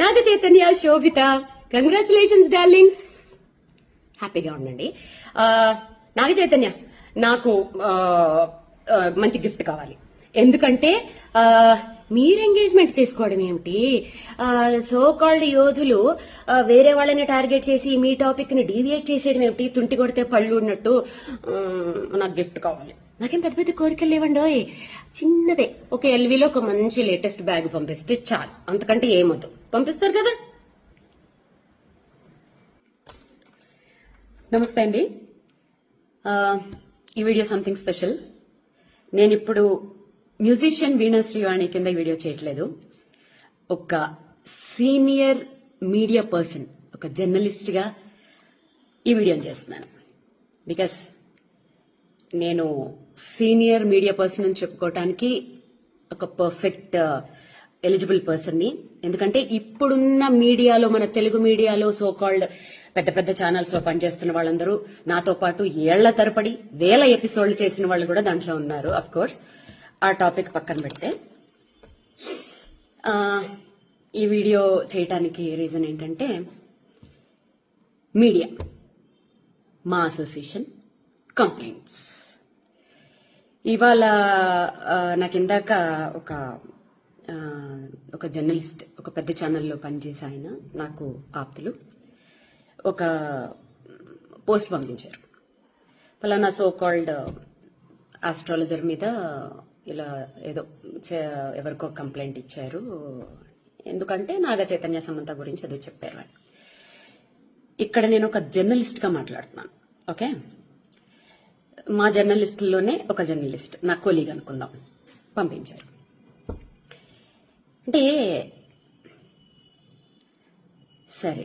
నాగ Chaitanya Sobhita. Congratulations darlings హ్యాపీగా ఉండండి. నాగ చైతన్య నాకు మంచి గిఫ్ట్ కావాలి. ఎందుకంటే మీరు ఎంగేజ్మెంట్ చేసుకోవడం ఏమిటి? సో కాల్డ్ యోధులు వేరే వాళ్ళని టార్గెట్ చేసి మీ టాపిక్ని డీవియేట్ చేసేయడం ఏమిటి? తుంటి కొడితే పళ్ళు ఉన్నట్టు నాకు గిఫ్ట్ కావాలి. నాకేం పెద్ద పెద్ద కోరికలు లేవండోయ్. చిన్నదే. ఒక ఎల్వీలో ఒక మంచి లేటెస్ట్ బ్యాగ్ పంపిస్తే చాలు. అంతకంటే ఏమొద్దు. పంపిస్తారు కదా. నమస్తే అండి. ఈ వీడియో సంథింగ్ స్పెషల్. నేను ఇప్పుడు మ్యూజిషియన్ వీణా శ్రీవాణి కింద ఈ వీడియో చేయట్లేదు. ఒక సీనియర్ మీడియా పర్సన్ ఒక జర్నలిస్ట్గా ఈ వీడియోని చేస్తున్నాను. బికాస్ నేను సీనియర్ మీడియా పర్సన్ అని చెప్పుకోవటానికి ఒక పర్ఫెక్ట్ ఎలిజిబుల్ పర్సన్ని ఎందుకంటే ఇప్పుడున్న మీడియాలో మన తెలుగు మీడియాలో సో కాల్డ్ పెద్ద పెద్ద ఛానల్స్లో పనిచేస్తున్న వాళ్ళందరూ నాతో పాటు ఏళ్ళ తరపడి వేల ఎపిసోడ్లు చేసిన వాళ్ళు కూడా దాంట్లో ఉన్నారు అఫ్ కోర్స్ ఆ టాపిక్ పక్కన పెడితే ఈ వీడియో చేయటానికి రీజన్ ఏంటంటే మీడియా మా అసోసియేషన్ కంప్లైంట్స్ ఇవాళ నాకు ఇందాక ఒక ఒక జర్నలిస్ట్ ఒక పెద్ద ఛానల్లో పనిచేసే ఆయన నాకు ఆప్తులు. ఒక పోస్ట్ పంపించారు. ఫలానా సో కాల్డ్ ఆస్ట్రాలజర్ మీద ఇలా ఏదో చే- ఎవరికో కంప్లైంట్ ఇచ్చారు. ఎందుకంటే నాగ చైతన్య సమంత గురించి ఏదో చెప్పారు వాళ్ళు. ఇక్కడ నేను ఒక జర్నలిస్ట్గా మాట్లాడుతున్నాను ఓకే? మా జర్నలిస్టుల్లోనే ఒక జర్నలిస్ట్ నా కొలీగ్ అనుకుందాం పంపించారు. అంటే సరే.